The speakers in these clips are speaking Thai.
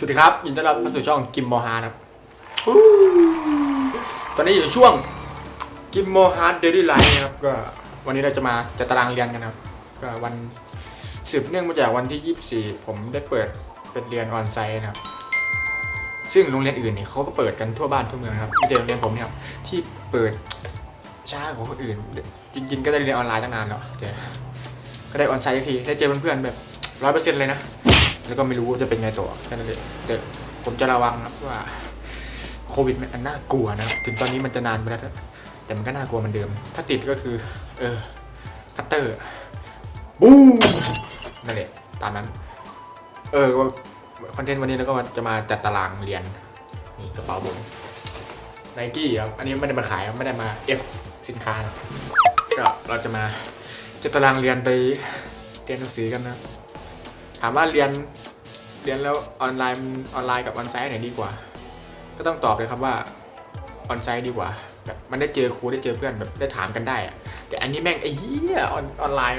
สวัสดีครับยินดีต้อนรับเข้าสู่ช่องกิมโมฮาร์ครับ ตอนนี้อยู่ช่วงกิมโมฮาร์เดลี่ไลฟ์นะครับก็วันนี้เราจะมาจัดตารางเรียนกันนะครับก็วันสืบเนื่องมาจากวันที่ 24 ผมได้เปิดเป็นเรียนออนไซต์นะครับ ซึ่งโรงเรียนอื่นเนี่ยเขาก็เปิดกันทั่วบ้านทั่วเมืองนะครับไม่ใช่โรงเรียนผมเนี่ยครับที่เปิดช้ากว่าคนอื่น จริง ๆ ก็ได้เรียนออนไลน์ตั้งนานแล้วแต่ก็ได้ออนไซต์ทีได้เจอเพื่อนๆแบบร้อยเปอร์เซ็นต์เลยนะ แล้วก็ไม่รู้ว่าจะเป็นไงต่อแค่นั้นเองแต่ผมจะระวังนะว่าโควิดมันน่ากลัวนะถึงตอนนี้มันจะนานไปแล้วแต่มันก็น่ากลัวเหมือนเดิม ถ้าติดก็คือ เออคัตเตอร์บูมนั่นแหละตามนั้น เออคอนเทนต์วันนี้เราก็จะมาจัดตารางเรียนนี่กระเป๋าผมไนกี้ครับอันนี้ไม่ได้มาขายครับไม่ได้มาเอฟสินค้านก็เราจะมาจัดตารางเรียนไปเรียนหนังสือกันนะ ถามว่าเรียนเรียนแล้วออนไลน์ออนไลน์กับออนไซต์ไหนดีกว่า ก็ต้องตอบเลยครับว่าออนไซต์ดีกว่าแบบมันได้เจอครูได้เจอเพื่อนแบบได้ถามกันได้อะแต่อันนี้แม่งไอ้เหี้ยออนออนไลน์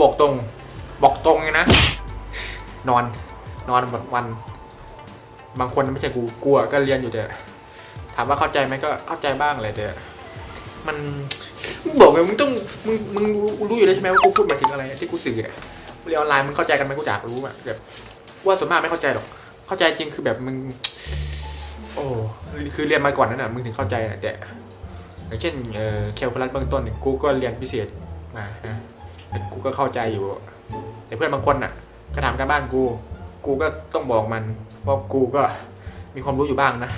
บอกตรงบอกตรงเลยนะ นอนนอนแบบวัน บางคนไม่ใช่กูกลัวก็เรียนอยู่แต่ถามว่าเข้าใจไหมก็เข้าใจบ้างเลยแต่มันบอกไงมึงต้องมึงมึงรู้รู้อยู่แล้วใช่ไหมว่ากูพูดหมายถึงอะไรที่กูสื่อเนี่ย เรียนออนไลน์มึงเข้าใจกันไหมกูอยากรู้อะแบบว่าส่วนมากไม่เข้าใจหรอก เข้าใจจริงคือแบบมึง โอ้คือเรียนมาก่อนนั่นน่ะมึงถึงเข้าใจนะแต่อย่างเช่นเอ่อแคลคูลัสเบื้องต้นเนี่ยกูก็เรียนพิเศษมานะแต่กูก็เข้าใจอยู่ แต่เพื่อนบางคนน่ะก็ถามกันบ้านกู กูก็ต้องบอกมันว่ากูก็มีความรู้อยู่บ้างนะ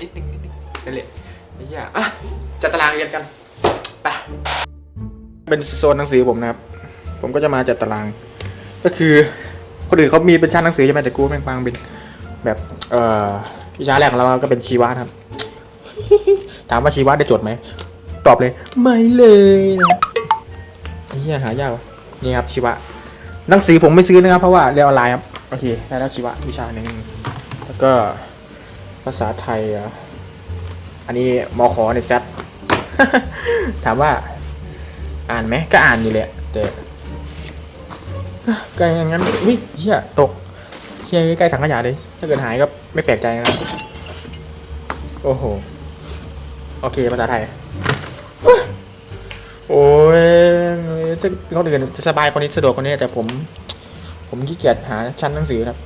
นิดนึงนิดนึงนั่นแหละไม่ยากอะจัดตารางเรียนกันไปเป็นโซนหนังสือผมนะครับ ผมก็จะมาจัดตาราง ก็คือคนอื่นเขามีเป็นชั้นหนังสือใช่ไหมแต่กูแม่งฟังเป็นแบบเอ่อวิชาแรกของเราก็เป็นชีวะครับ ถามว่าชีวะได้จดไหมตอบเลย ไม่เลยนะเหี้ยหายากนี่ครับชีวะหนังสือผมไม่ซื้อนะครับ เพราะว่าเรียนออนไลน์ครับโอเคได้แล้วชีวะวิชาหนึ่งแล้วก็ภาษาไทยอะอันนี้มอขอในแซดถามว่า อ่านไหมก็อ่านอยู่แหละแต่ ก็อย่างนั้นวิ่เฮียตกเฮียใกล้ถังขยะเลย ถ้าเกิดหายก็ไม่แปลกใจนะครับ โอ้โห โอเคภาษาไทย โอ้ยถ้าเขาอื่นจะสบายกว่านี้สะดวกกว่านี้แต่ผม ผมขี้เกียจหาชั้นหนังสือครับ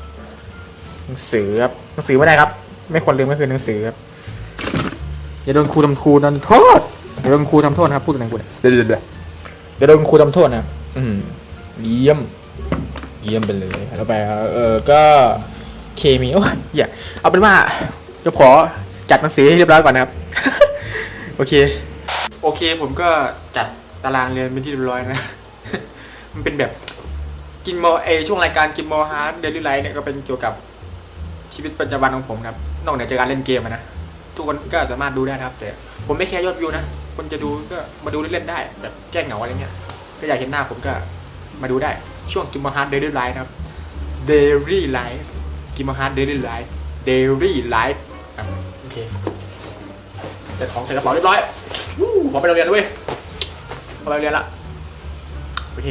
หนังสือครับ หนังสือไม่ได้ครับ ไม่ควรลืมก็คือหนังสือครับ อย่าโดนครูทำครูทำโทษ อย่าโดนครูทำโทษนะครับ พูดถึงครูเดี๋ยวเดี๋ยวเดี๋ยวโดนครูทำโทษนะ อืมเยี่ยม เยี่ยมไปเลยแล้วไปเออก็เคมีโอ้ยอย่าเอาเป็นว่าเดี๋ยวขอจัดหนังสือให้เรียบร้อยก่อนนะครับ โอเค โอเคผมก็จัดตารางเรียนเป็นที่เรียบร้อยนะ มันเป็นแบบกินโมเอช่วงรายการกินโมฮาร์ดเดลิไลท์เนี่ยก็เป็นเกี่ยวกับชีวิตประจำวันของผมครับ นอกเหนือจากการเล่นเกมนะ ทุกคนก็สามารถดูได้นะครับ แต่ผมไม่แค่ยอดวิวนะ คนจะดูก็มาดูเล่นๆได้ แบบแก้เหงาอะไรเงี้ย ก็อยากเห็นหน้าผมก็ มาดูได้ช่วงกิมมฮาร์ดเดลี่ไลฟ์นะครับเดลี่ไลฟ์กิมมฮาร์ดเดลี่ไลฟ์เดลี่ไลฟ์โอเคจัดของใส่กระเป๋าเรียบร้อยวู้ขอไปโรงเรียนแล้วเว้ยขอไปโรงเรียนละโอเค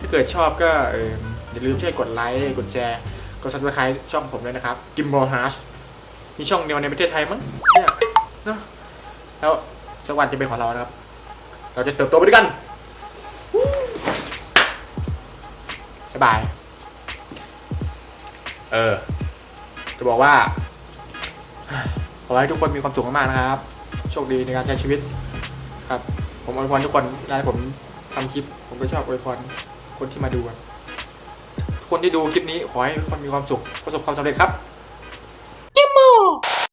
ถ้าเกิดชอบก็เอออย่าลืมช่วยกดไลค์กดแชร์กดซับสไครต์ช่องผมด้วยนะครับกิมมฮาร์ดมีช่องเดียวในประเทศไทยมั้งเนี่ยนะแล้วสักวันจะเป็นของเรานะครับ เราจะเติบโตไปด้วยกัน บ๊ายบาย เออ จะบอกว่า ขอให้ทุกคนมีความสุขมากๆนะครับ โชคดีในการใช้ชีวิต ครับ ผมอวยพรทุกคนเวลาผมทำคลิป ผมก็ชอบอวยพรคนที่มาดูอะทุกคนที่ดูคลิปนี้ขอให้ทุกคนมีความสุขประสบความสำเร็จครับ